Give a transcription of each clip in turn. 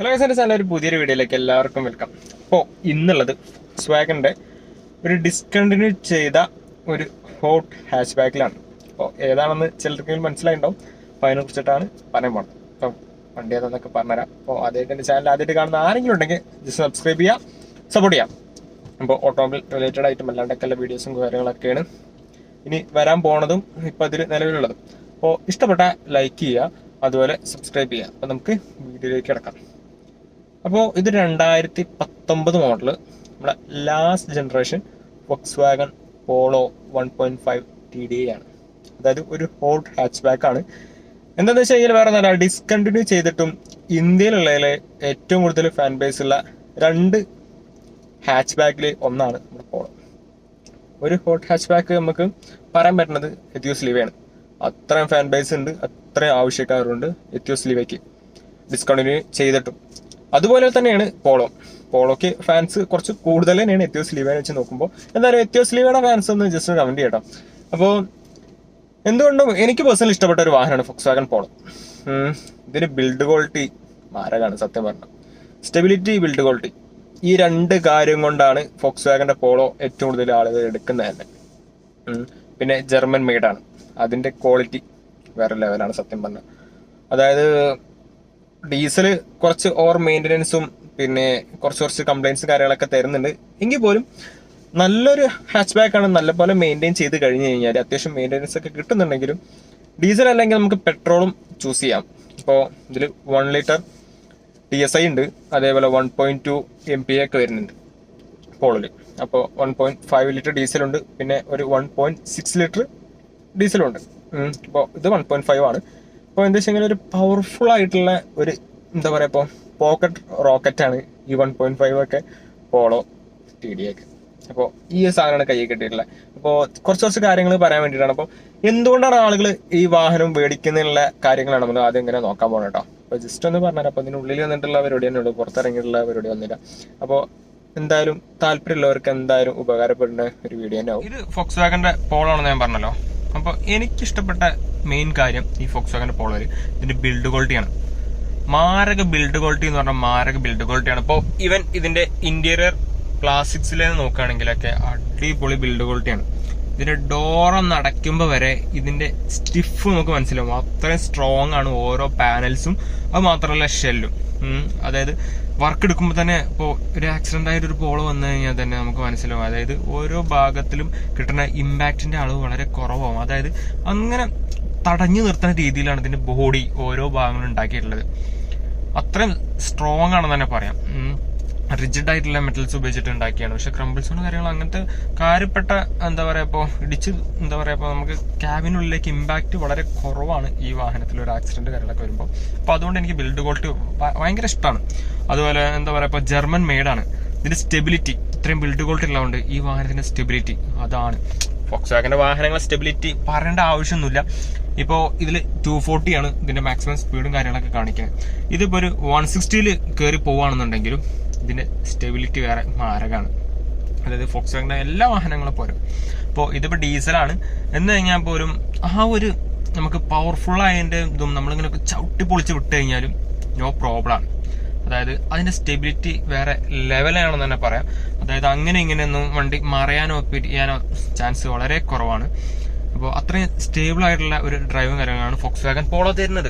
Hello sir സാറിന്റെ ഒരു പുതിയൊരു വീഡിയോയിലേക്ക് എല്ലാവർക്കും വെൽക്കം അപ്പോൾ ഇന്നുള്ളത് സ്വാഗിന്റെ ഒരു ഡിസ്കണ്ടിന്യൂ ചെയ്ത ഒരു ഹോട്ട് ഹാച്ച് ബാക്കിലാണ് അപ്പോൾ ഏതാണെന്ന് ചിലർക്കെങ്കിലും മനസ്സിലായിട്ടുണ്ടാവും. അപ്പോൾ അതിനെ കുറിച്ചിട്ടാണ് പറയാൻ പോകുന്നത് അപ്പം വണ്ടി ഏതാണെന്നൊക്കെ പറഞ്ഞുതരാം. അപ്പോൾ എന്റെ ചാനൽ ആദ്യമായിട്ട് കാണുന്ന ആരെങ്കിലും ഉണ്ടെങ്കിൽ ജസ്റ്റ് സബ്സ്ക്രൈബ് ചെയ്യാം സപ്പോർട്ട് ചെയ്യാം അപ്പോൾ ഓട്ടോമൊബൈൽ റിലേറ്റഡ് ആയിട്ടും അല്ലാണ്ടൊക്കെ ഉള്ള വീഡിയോസും കാര്യങ്ങളൊക്കെയാണ് ഇനി വരാൻ പോണതും ഇപ്പോൾ അതിൽ നിലവിലുള്ളതും. അപ്പോൾ ഇഷ്ടപ്പെട്ട ലൈക്ക് ചെയ്യുക അതുപോലെ സബ്സ്ക്രൈബ് ചെയ്യുക. അപ്പോൾ നമുക്ക് വീഡിയോയിലേക്ക് കിടക്കാം. അപ്പോൾ ഇത് രണ്ടായിരത്തി പത്തൊമ്പത് മോഡൽ നമ്മുടെ last generation Volkswagen Polo one point five T D ആണ്. അതായത് ഒരു ഹോട്ട് ഹാച്ച് ബാക്ക് ആണ്. എന്താണെന്ന് വെച്ച് കഴിഞ്ഞാൽ വേറെ നല്ല ഡിസ്കണ്ടിന്യൂ ചെയ്തിട്ടും ഇന്ത്യയിലുള്ളതിലെ ഏറ്റവും കൂടുതൽ ഫാൻ ബേസ് ഉള്ള രണ്ട് ഹാച്ച് ബാക്കിൽ ഒന്നാണ് നമ്മുടെ പോളോ ഒരു ഹോട്ട് ഹാച്ച് ബാക്ക് നമുക്ക് പറയാൻ പറ്റുന്നത് എത്യോസ് ലിവയാണ് അത്രയും ഫാൻ ബേസ് ഉണ്ട് അത്രയും ആവശ്യക്കാരുണ്ട് എത്യോസ് ലിവയ്ക്ക് ഡിസ്കണ്ടിന്യൂ ചെയ്തിട്ടും. അതുപോലെ തന്നെയാണ് പോളോ. പോളോക്ക് ഫാൻസ് കുറച്ച് കൂടുതൽ തന്നെയാണ് എത്യോസ് ലിവയെ വെച്ച് നോക്കുമ്പോൾ. എന്തായാലും എത്യോസ് ലിവയുടെ ഫാൻസ് ഒന്ന് ജസ്റ്റ് കമന്റ് ചെയ്യട്ടോ. അപ്പോൾ എന്തുകൊണ്ടും എനിക്ക് പേഴ്സണലി ഇഷ്ടപ്പെട്ട ഒരു വാഹനമാണ് ഫോക്സ് വാഗൺ പോളോ ഇതിന് ബിൽഡ് ക്വാളിറ്റി മാരകാണ് സത്യം പറഞ്ഞു. സ്റ്റെബിലിറ്റി ബിൽഡ് ക്വാളിറ്റി ഈ രണ്ട് കാര്യം കൊണ്ടാണ് ഫോക്സ് വാഗന്റെ പോളോ ഏറ്റവും കൂടുതൽ ആളുകൾ എടുക്കുന്നത് തന്നെ. പിന്നെ ജർമ്മൻ മെയ്ഡാണ് അതിന്റെ ക്വാളിറ്റി വേറെ ലെവലാണ് സത്യം പറഞ്ഞാൽ അതായത് ഡീസൽ കുറച്ച് ഓവർ മെയിന്റനൻസും പിന്നെ കുറച്ച് കുറച്ച് കംപ്ലയിൻസും കാര്യങ്ങളൊക്കെ തരുന്നുണ്ട്. എങ്കിൽ പോലും നല്ലൊരു ഹാച്ച് ബാക്ക് ആണ് നല്ലപോലെ മെയിന്റെയിൻ ചെയ്ത് കഴിഞ്ഞ് കഴിഞ്ഞാൽ അത്യാവശ്യം മെയിന്റനൻസ് ഒക്കെ കിട്ടുന്നുണ്ടെങ്കിലും ഡീസൽ അല്ലെങ്കിൽ നമുക്ക് പെട്രോളും ചൂസ് ചെയ്യാം. ഇപ്പോൾ ഇതിൽ one litre T S I ഉണ്ട്. അതേപോലെ one point two M P ഒക്കെ വരുന്നുണ്ട് പോളിൽ അപ്പോൾ വൺ പോയിന്റ് ഫൈവ് ലിറ്റർ ഡീസലുണ്ട് പിന്നെ ഒരു വൺ പോയിന്റ് സിക്സ് ലിറ്റർ ഡീസലുണ്ട് അപ്പോൾ ഇത് വൺ പോയിന്റ് ഫൈവ് ആണ്. അപ്പോൾ എന്താ വെച്ചാൽ ഒരു പവർഫുൾ ആയിട്ടുള്ള ഒരു എന്താ പറയുക ഇപ്പോൾ പോക്കറ്റ് റോക്കറ്റ് ആണ് ഈ വൺ പോയിന്റ് ഫൈവ് ഒക്കെ പോളോ ടി ഡി ഒക്കെ. അപ്പോൾ ഈ സാധനമാണ് കയ്യിൽ കിട്ടിയിട്ടുള്ളത് അപ്പോൾ കുറച്ച് കുറച്ച് കാര്യങ്ങൾ പറയാൻ വേണ്ടിയിട്ടാണ്. അപ്പോൾ എന്തുകൊണ്ടാണ് ആളുകൾ ഈ വാഹനം മേടിക്കുന്നതിനുള്ള കാര്യങ്ങളാണ് നമ്മൾ ആദ്യം ഇങ്ങനെ നോക്കാൻ പോകണം കേട്ടോ അപ്പോൾ ജസ്റ്റ് ഒന്ന് പറഞ്ഞാൽ അപ്പോൾ അതിനുള്ളിൽ വന്നിട്ടുള്ള പരിപാടി തന്നെ ഉള്ളൂ. പുറത്തിറങ്ങിയിട്ടുള്ള പരിപാടി വന്നില്ല. അപ്പോൾ എന്തായാലും താല്പര്യമുള്ളവർക്ക് എന്തായാലും ഉപകാരപ്പെടുന്ന ഒരു വീഡിയോ തന്നെ ആവും. ഇത് ഫോക്സ് വാഗന്റെ പോളാണെന്ന് ഞാൻ പറഞ്ഞല്ലോ. അപ്പോൾ എനിക്കിഷ്ടപ്പെട്ട മെയിൻ കാര്യം ഈ ഫോക്സ് വാഗന്റെ പോളോയിൽ ഇതിന്റെ ബിൽഡ് ക്വാളിറ്റിയാണ് മാരക ബിൽഡ് ക്വാളിറ്റി എന്ന് പറഞ്ഞാൽ മാരക ബിൽഡ് ക്വാളിറ്റിയാണ് അപ്പോൾ ഇവൻ ഇതിന്റെ ഇന്റീരിയർ പ്ലാസ്റ്റിക്സിലെ നോക്കുകയാണെങ്കിലൊക്കെ അടിപൊളി ബിൽഡ് ക്വാളിറ്റിയാണ് ഇതിന്റെ ഡോറൊന്ന് അടയ്ക്കുമ്പോൾ വരെ ഇതിന്റെ സ്റ്റിഫ് നമുക്ക് മനസ്സിലാവും. അത്രയും സ്ട്രോങ് ആണ് ഓരോ പാനൽസും അത് മാത്രമല്ല ഷെല്ലും അതായത് വർക്ക് എടുക്കുമ്പോൾ തന്നെ ഇപ്പോൾ ഒരു ആക്സിഡന്റ് ആയിട്ട് ഒരു പോൾ വന്നു കഴിഞ്ഞാൽ തന്നെ നമുക്ക് മനസ്സിലാവും. അതായത് ഓരോ ഭാഗത്തിലും കിട്ടുന്ന ഇമ്പാക്റ്റിന്റെ അളവ് വളരെ കുറവാകും അതായത് അങ്ങനെ തടഞ്ഞു നിർത്തുന്ന രീതിയിലാണ് ഇതിന്റെ ബോഡി ഓരോ ഭാഗങ്ങളും ഉണ്ടാക്കിയിട്ടുള്ളത്. അത്രയും സ്ട്രോങ് ആണെന്ന് തന്നെ പറയാം. റിജിഡ് ആയിട്ടുള്ള മെറ്റൽസ് ഉപയോഗിച്ചിട്ട് ഉണ്ടാക്കിയാണ് പക്ഷെ ക്രംബിൾസോൺ കാര്യങ്ങളും അങ്ങനത്തെ കാര്യപ്പെട്ട എന്താ പറയുക ഇപ്പോൾ ഇടിച്ച് എന്താ പറയുക ഇപ്പോൾ നമുക്ക് ക്യാബിനുള്ളിലേക്ക് ഇമ്പാക്റ്റ് വളരെ കുറവാണ് ഈ വാഹനത്തിൽ ഒരു ആക്സിഡന്റ് കാര്യങ്ങളൊക്കെ വരുമ്പോൾ അപ്പോൾ അതുകൊണ്ട് എനിക്ക് ബിൽഡ് ക്വാളിറ്റി ഭയങ്കര ഇഷ്ടമാണ് അതുപോലെ എന്താ പറയുക ഇപ്പോൾ ജർമ്മൻ മെയ്ഡാണ് ഇതിന്റെ സ്റ്റെബിലിറ്റി ഇത്രയും ബിൽഡ് ക്വാളിറ്റി ഉള്ളതുകൊണ്ട് ഈ വാഹനത്തിന്റെ സ്റ്റെബിലിറ്റി അതാണ്. ഫോക്സ് വാഹനങ്ങളെ സ്റ്റെബിലിറ്റി പറയേണ്ട ആവശ്യമൊന്നുമില്ല. ഇപ്പോൾ ഇതിൽ ടു ഫോർട്ടി ആണ് ഇതിന്റെ മാക്സിമം സ്പീഡും കാര്യങ്ങളൊക്കെ കാണിക്കുന്നത്. ഇതിപ്പോൾ ഒരു വൺ സിക്സ്റ്റിയിൽ കയറി പോവുകയാണെന്നുണ്ടെങ്കിലും ഇതിന്റെ സ്റ്റെബിലിറ്റി വേറെ മാരകമാണ്. അതായത് ഫോക്സ് വാഗന്റെ എല്ലാ വാഹനങ്ങളും പോരും. അപ്പോൾ ഇതിപ്പോൾ ഡീസലാണ് എന്ന് കഴിഞ്ഞാൽ പോലും ആ ഒരു നമുക്ക് പവർഫുൾ ആയതിന്റെ ഇതും നമ്മളിങ്ങനെ ചവിട്ടി പൊളിച്ച് വിട്ട് കഴിഞ്ഞാലും നോ പ്രോബ്ലം ആണ്. അതായത് അതിന്റെ സ്റ്റെബിലിറ്റി വേറെ ലെവലാണെന്ന് തന്നെ പറയാം. അതായത് അങ്ങനെ ഇങ്ങനെയൊന്നും വണ്ടി മറയാനോ പിരിയാനോ ചാൻസ് വളരെ കുറവാണ്. അപ്പോൾ അത്രയും സ്റ്റേബിൾ ആയിട്ടുള്ള ഒരു ഡ്രൈവും കാര്യങ്ങളാണ് ഫോക്സ് വാഗൻ പോളോ തരുന്നത്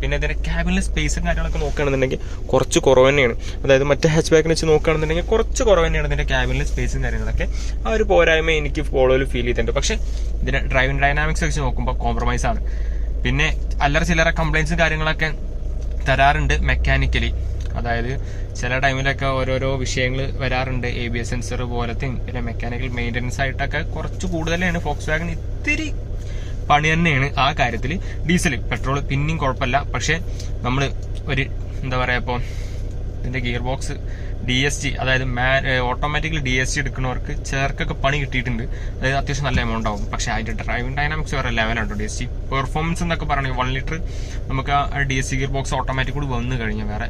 പിന്നെ ഇതിന്റെ ക്യാബിനിലെ സ്പേസും കാര്യങ്ങളൊക്കെ നോക്കുകയാണെന്നുണ്ടെങ്കിൽ കുറച്ച് കുറവ് തന്നെയാണ്. അതായത് മറ്റേ ഹാച്ച് ബാക്കിനെ വെച്ച് നോക്കുകയാണെന്നുണ്ടെങ്കിൽ കുറച്ച് കുറവ് തന്നെയാണ് ഇതിന്റെ ക്യാബിനിലെ സ്പേസും കാര്യങ്ങളൊക്കെ ആ ഒരു പോരായ്മ എനിക്ക് പോളോയിൽ ഫീൽ ചെയ്തിട്ടുണ്ട്. പക്ഷേ ഇതിന്റെ ഡ്രൈവിംഗ് ഡൈനാമിക്സ് വെച്ച് നോക്കുമ്പോൾ കോംപ്രമൈസ് ആണ്. പിന്നെ അല്ലറ ചില്ലറ കംപ്ലൈൻസും കാര്യങ്ങളൊക്കെ തരാറുണ്ട് മെക്കാനിക്കലി അതായത് ചില ടൈമിലൊക്കെ ഓരോരോ വിഷയങ്ങൾ വരാറുണ്ട്. എ ബി എസ് സെൻസർ പോലത്തെ പിന്നെ മെക്കാനിക്കൽ മെയിന്റനൻസ് ആയിട്ടൊക്കെ കുറച്ച് കൂടുതലാണ് ഫോക്സ് വാഗൺ ഇത്തിരി പണി തന്നെയാണ് ആ കാര്യത്തിൽ ഡീസൽ പെട്രോൾ പിന്നെയും കുഴപ്പമില്ല. പക്ഷെ നമ്മൾ ഒരു എന്താ പറയുക ഇപ്പോൾ ഇതിന്റെ gear box D S G അതായത് മാ ഓട്ടോമാറ്റിക്കലി ഡി എസ് ജി എടുക്കുന്നവർക്ക് ചേർക്കൊക്കെ പണി കിട്ടിയിട്ടുണ്ട്. അതായത് അത്യാവശ്യം നല്ല എമൗണ്ട് ആവും. പക്ഷേ അതിന്റെ ഡ്രൈവിംഗ് ഡൈനാമിക്സ് വേറെ ലെവലാണ് ഡി എസ് ജി പെർഫോമൻസ് എന്നൊക്കെ പറയുന്നത് വൺ ലിറ്റർ നമുക്ക് ആ D S G gear box automatic കൂടി വന്നു കഴിഞ്ഞാൽ വേറെ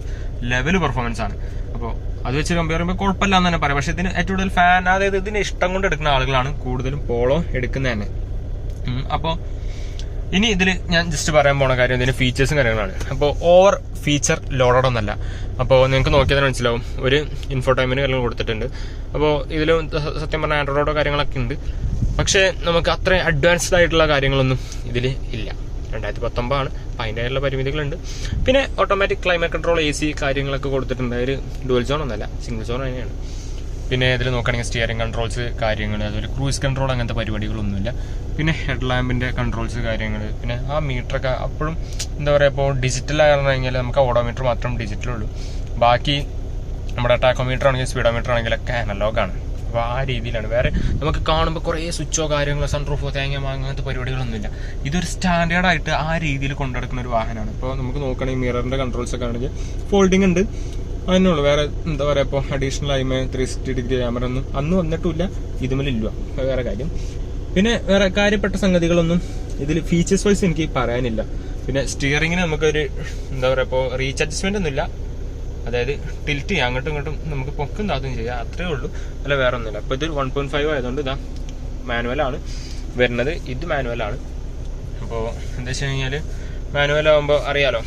ലെവൽ പെർഫോമൻസ് ആണ്. അപ്പോൾ അത് വെച്ച് കമ്പയർ ചെയ്യുമ്പോൾ കുഴപ്പമില്ല എന്ന് തന്നെ പറയാം. പക്ഷേ ഇതിന് ഏറ്റവും കൂടുതൽ ഫാൻ അതായത് ഇതിന് ഇഷ്ടം കൊണ്ട് എടുക്കുന്ന ആളുകളാണ് കൂടുതലും പോളോ എടുക്കുന്നത് തന്നെ അപ്പോൾ ഇനി ഇതിൽ ഞാൻ ജസ്റ്റ് പറയാൻ പോണ കാര്യം ഇതിന് ഫീച്ചേഴ്സും കാര്യങ്ങളാണ്. അപ്പോൾ ഓവർ ഫീച്ചർ ലോഡഡ് ഒന്നല്ല. അപ്പോൾ നിങ്ങൾക്ക് നോക്കിയതിന് മനസ്സിലാവും. ഒരു ഇൻഫോ ടൈമിന് കാര്യങ്ങൾ കൊടുത്തിട്ടുണ്ട്. അപ്പോൾ ഇതിൽ സത്യം പറഞ്ഞാൽ ആൻഡ്രോയിഡോ കാര്യങ്ങളൊക്കെ ഉണ്ട്. പക്ഷേ നമുക്ക് അത്ര അഡ്വാൻസ്ഡ് ആയിട്ടുള്ള കാര്യങ്ങളൊന്നും ഇതിൽ ഇല്ല. രണ്ടായിരത്തി പത്തൊമ്പതാണ് അപ്പം അതിന്റെതായുള്ള പരിമിതികളുണ്ട്. പിന്നെ automatic climate control A C കാര്യങ്ങളൊക്കെ കൊടുത്തിട്ടുണ്ട്. ഒരു ഡുവൽ സോൺ ഒന്നല്ല സിംഗിൾ സോൺ തന്നെയാണ്. പിന്നെ ഇതിൽ നോക്കുകയാണെങ്കിൽ സ്റ്റിയറിംഗ് കൺട്രോൾസ് കാര്യങ്ങൾ അതുപോലെ ക്രൂസ് കൺട്രോൾ അങ്ങനത്തെ പരിപാടികളൊന്നുമില്ല. പിന്നെ ഹെഡ് ലാമ്പിന്റെ കൺട്രോൾസ് കാര്യങ്ങൾ പിന്നെ ആ മീറ്ററൊക്കെ അപ്പോഴും എന്താ പറയുക ഇപ്പോൾ ഡിജിറ്റൽ ആയിരുന്നു കഴിഞ്ഞാൽ നമുക്ക് ഓഡോമീറ്റർ മാത്രം ഡിജിറ്റലുള്ളൂ ബാക്കി നമ്മുടെ ടാക്കോമീറ്റർ ആണെങ്കിലും സ്പീഡോമീറ്റർ ആണെങ്കിലൊക്കെ അനലോഗാണ് അപ്പോൾ ആ രീതിയിലാണ്. വേറെ നമുക്ക് കാണുമ്പോൾ കുറേ സ്വിച്ചോ കാര്യങ്ങളോ സൺറൂഫോ തേങ്ങ അങ്ങനത്തെ പരിപാടികളൊന്നുമില്ല. ഇതൊരു സ്റ്റാൻഡേർഡായിട്ട് ആ രീതിയിൽ കൊണ്ടെടുക്കുന്ന ഒരു വാഹനമാണ്. ഇപ്പോൾ നമുക്ക് നോക്കുകയാണെങ്കിൽ മിററിന്റെ കൺട്രോൾസ് ഒക്കെ ആണെങ്കിൽ ഫോൾഡിംഗ് ഉണ്ട്. അതിനുള്ളൂ. വേറെ എന്താ പറയുക ഇപ്പോൾ അഡീഷണൽ ആയി ത്രീ സിക്സ്റ്റി ഡിഗ്രി ക്യാമറ ഒന്നും അന്ന് വന്നിട്ടില്ല ഇതുമില്ല വേറെ കാര്യം. പിന്നെ വേറെ കാര്യപ്പെട്ട സംഗതികളൊന്നും ഇതിൽ ഫീച്ചേഴ്സ് വൈസ് എനിക്ക് പറയാനില്ല. പിന്നെ സ്റ്റിയറിങ്ങിന് നമുക്കൊരു എന്താ പറയുക ഇപ്പോ റീച്ച് അഡ്ജസ്റ്റ്മെന്റ് ഒന്നുമില്ല. അതായത് ടിൽറ്റ് ചെയ്യാം. അങ്ങോട്ടും ഇങ്ങോട്ടും നമുക്ക് പൊക്കും താത്തും ചെയ്യാം. അത്രേ ഉള്ളൂ. അല്ല വേറെ ഒന്നുമില്ല അപ്പോൾ ഇത് വൺ പോയിന്റ് ഫൈവ് ആയതുകൊണ്ട് ഇതാ മാനുവൽ ആണ്. വരുന്നത് ഇത് മാനുവൽ ആണ്. അപ്പോ എന്താ വെച്ച് കഴിഞ്ഞാൽ മാനുവൽ ആകുമ്പോൾ അറിയാലോ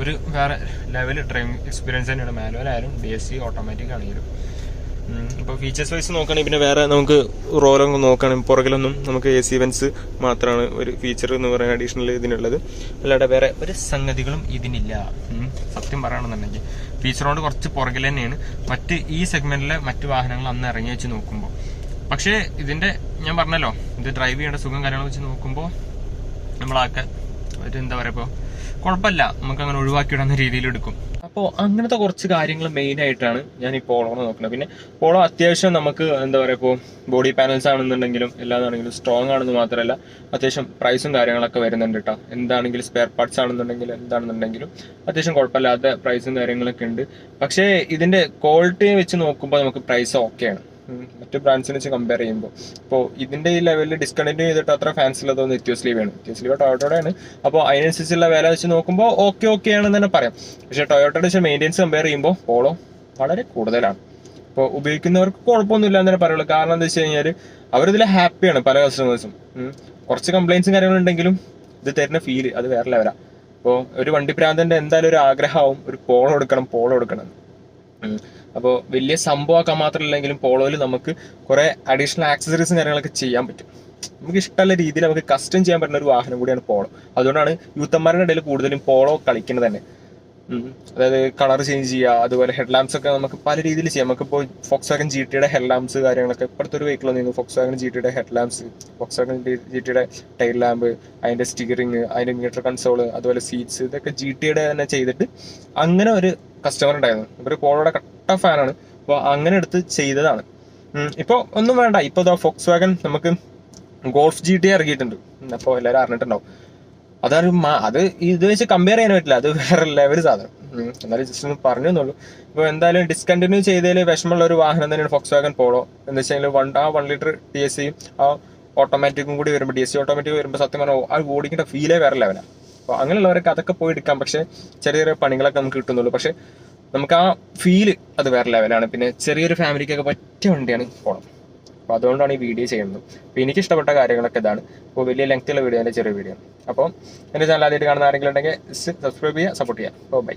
ഒരു വേറെ ലെവൽ ഡ്രൈവിംഗ് എക്സ്പീരിയൻസ് തന്നെയാണ്. മാനുവൽ ആയാലും ഡി എസ് സി ഓട്ടോമാറ്റിക് ആണെങ്കിലും. ഇപ്പോൾ ഫീച്ചേഴ്സ് വൈസ് നോക്കുകയാണെങ്കിൽ പിന്നെ വേറെ നമുക്ക് റോലൊക്കെ നോക്കുകയാണെങ്കിൽ പുറകിലൊന്നും നമുക്ക് എ സി വെൻസ് മാത്രമാണ് ഒരു ഫീച്ചർ എന്ന് പറയുന്ന അഡീഷണൽ ഇതിനുള്ളത്. അല്ലാതെ വേറെ ഒരു സംഗതികളും ഇതിനില്ല. സത്യം പറയുകയാണെന്നുണ്ടെങ്കിൽ ഫീച്ചറോട് കുറച്ച് പുറകിൽ തന്നെയാണ്. മറ്റ് ഈ സെഗ്മെന്റിലെ മറ്റ് വാഹനങ്ങൾ അന്ന് ഇറങ്ങി വെച്ച് നോക്കുമ്പോൾ. പക്ഷേ ഇതിന്റെ ഞാൻ പറഞ്ഞല്ലോ ഇത് ഡ്രൈവ് ചെയ്യേണ്ട സുഖം കാര്യങ്ങൾ വെച്ച് നോക്കുമ്പോൾ നമ്മളൊക്കെ ഒരു എന്താ പറയുക ഇപ്പോൾ കുഴപ്പമില്ല. നമുക്ക് അങ്ങനെ ഒഴിവാക്കിയിടുന്ന രീതിയിൽ എടുക്കും. അപ്പോൾ അങ്ങനത്തെ കുറച്ച് കാര്യങ്ങൾ മെയിൻ ആയിട്ടാണ് ഞാൻ ഈ പോളോനെ നോക്കുന്നത്. പിന്നെ പോളോ അത്യാവശ്യം നമുക്ക് എന്താ പറയുക ഇപ്പോൾ ബോഡി പാനൽസ് ആണെന്നുണ്ടെങ്കിലും എല്ലാതാണെങ്കിലും സ്ട്രോങ് ആണെന്ന് മാത്രമല്ല അത്യാവശ്യം പ്രൈസും കാര്യങ്ങളൊക്കെ വരുന്നുണ്ട് കേട്ടോ എന്താണെങ്കിലും സ്പെയർ പാർട്സ് ആണെന്നുണ്ടെങ്കിലും എന്താണെന്നുണ്ടെങ്കിലും അത്യാവശ്യം കുഴപ്പമില്ലാത്ത പ്രൈസും കാര്യങ്ങളൊക്കെ ഉണ്ട്. പക്ഷേ ഇതിന്റെ ക്വാളിറ്റി വെച്ച് നോക്കുമ്പോൾ നമുക്ക് പ്രൈസ് ഓക്കെയാണ്. മറ്റു ബ്രാൻഡ്സിനെ വെച്ച് കമ്പയർ ചെയ്യുമ്പോൾ ഇപ്പോൾ ഇതിന്റെ ഈ ലെവലിൽ ഡിസ്കണ്ടിന്യൂ ചെയ്തിട്ട് അത്ര ഫാൻസ് തോന്നുന്നു എത്യോസ്ലീവ് ആണ് എത്യോസ്ലീവ് ടൊയോട്ടോയുടെ ആണ് അപ്പോൾ അതിനനുസരിച്ചുള്ള വില വെച്ച് നോക്കുമ്പോൾ ഓക്കെ ഓക്കെ ആണെന്ന് തന്നെ പറയാം. പക്ഷേ ടൊയോട്ടോടെ വെച്ച് മെയിന്റെനൻസ് കമ്പയർ ചെയ്യുമ്പോൾ പോളോ വളരെ കൂടുതലാണ്. ഇപ്പോൾ ഉപയോഗിക്കുന്നവർക്ക് കുഴപ്പമൊന്നുമില്ല എന്ന് തന്നെ പറയുള്ളൂ. കാരണം എന്താ വെച്ച് കഴിഞ്ഞാൽ അവരിതിൽ ഹാപ്പിയാണ് പല കസ്റ്റമേഴ്സും കുറച്ച് കംപ്ലൈൻസും കാര്യങ്ങളുണ്ടെങ്കിലും ഇത് തരുന്ന ഫീൽ അത് വേറെ ലെവലാണ് ഇപ്പോൾ ഒരു വണ്ടി പ്രാന്തന്റെ എന്തായാലും ഒരു ആഗ്രഹമാവും. ഒരു പോളോ എടുക്കണം പോളോ എടുക്കണം. അപ്പോൾ വലിയ സംഭവമാക്കാൻ മാത്രമല്ലെങ്കിലും പോളോയിൽ നമുക്ക് കുറേ അഡീഷണൽ ആക്സസറീസും കാര്യങ്ങളൊക്കെ ചെയ്യാൻ പറ്റും. നമുക്ക് ഇഷ്ടമുള്ള രീതിയിൽ നമുക്ക് കസ്റ്റം ചെയ്യാൻ പറ്റുന്ന ഒരു വാഹനം കൂടിയാണ് പോളോ. അതുകൊണ്ടാണ് യൂത്തന്മാരുടെ ഇടയിൽ കൂടുതലും പോളോ കളിക്കുന്നത് തന്നെ. അതായത് കളർ ചേഞ്ച് ചെയ്യുക അതുപോലെ ഹെഡ് ലാംപ്സ് ഒക്കെ നമുക്ക് പല രീതിയിൽ ചെയ്യാം. നമുക്കിപ്പോൾ ഫോക്സ് വാഗൻ ജി ടിയുടെ ഹെഡ് ലാംപ്സ് കാര്യങ്ങളൊക്കെ ഇപ്പോഴത്തെ ഒരു വെഹിക്കിൾ വന്നിരുന്നു ഫോക്സ് വാഗൻ ജി ടിയുടെ head lamps Volkswagen G ടിയുടെ ടൈൽ ലാമ്പ് അതിന്റെ സ്റ്റിയറിങ് അതിന്റെ മീറ്റർ കൺസോൾ അതുപോലെ സീറ്റ്സ് ഇതൊക്കെ ജി ടിയുടെ തന്നെ ചെയ്തിട്ട് അങ്ങനെ ഒരു കസ്റ്റമർ ഉണ്ടായിരുന്നു. ഇവർ പോളോയുടെ കട്ട ഫാനാണ് അപ്പോൾ അങ്ങനെ എടുത്ത് ചെയ്തതാണ്. ഇപ്പോൾ ഒന്നും വേണ്ട. ഇപ്പോൾ ഇതാ ഫോക്സ് വാഗൻ നമുക്ക് ഗോൾഫ് ജി ടി ഇറങ്ങിയിട്ടുണ്ട്. അപ്പോൾ എല്ലാവരും അറിഞ്ഞിട്ടുണ്ടാവും. അതൊരു അത് ഇത് വെച്ച് കമ്പയർ ചെയ്യാൻ പറ്റില്ല. അത് വേറെ ലെവൽ സാധനം. എന്നാലും ജസ്റ്റ് ഒന്ന് പറഞ്ഞു എന്നുള്ളൂ ഇപ്പോൾ എന്തായാലും ഡിസ്കണ്ടിന്യൂ ചെയ്തതിൽ വിഷമമുള്ള ഒരു വാഹനം തന്നെയാണ് ഫോക്സ് വാഗൻ പോളോ എന്താ വെച്ചാൽ വൺ ആ വൺ ലിറ്റർ ടി എസ് സിയും ആ ഓട്ടോമാറ്റിക്കും കൂടി വരുമ്പോൾ ഡി എസ് സി ഓട്ടോമാറ്റിക് വരുമ്പോൾ സത്യം പറഞ്ഞാൽ ആ ഓടിക്കേണ്ട ഫീലേ വേറെ ലെവലാണ് അപ്പോൾ അങ്ങനെയുള്ളവരൊക്കെ അതൊക്കെ പോയി എടുക്കാം. പക്ഷേ ചെറിയ ചെറിയ പണികളൊക്കെ നമുക്ക് കിട്ടുന്നുള്ളൂ. പക്ഷേ നമുക്ക് ആ ഫീൽ അത് വേറെ ലെവലാണ് പിന്നെ ചെറിയൊരു ഫാമിലിക്കൊക്കെ പറ്റിയ വണ്ടിയാണ് പോണം അപ്പോൾ അതുകൊണ്ടാണ് ഈ വീഡിയോ ചെയ്യുന്നത്. അപ്പോൾ എനിക്ക് ഇഷ്ടപ്പെട്ട കാര്യങ്ങളൊക്കെ ഇതാണ്. അപ്പോൾ വലിയ ലെങ്ത്തുള്ള വീഡിയോ ചെറിയ വീഡിയോ അപ്പോൾ എന്റെ ചാനൽ ആദ്യമായിട്ട് കാണുന്ന ആരെങ്കിലും ഉണ്ടെങ്കിൽ സബ്സ്ക്രൈബ് ചെയ്യുക സപ്പോർട്ട് ചെയ്യുക. അപ്പോൾ ബൈ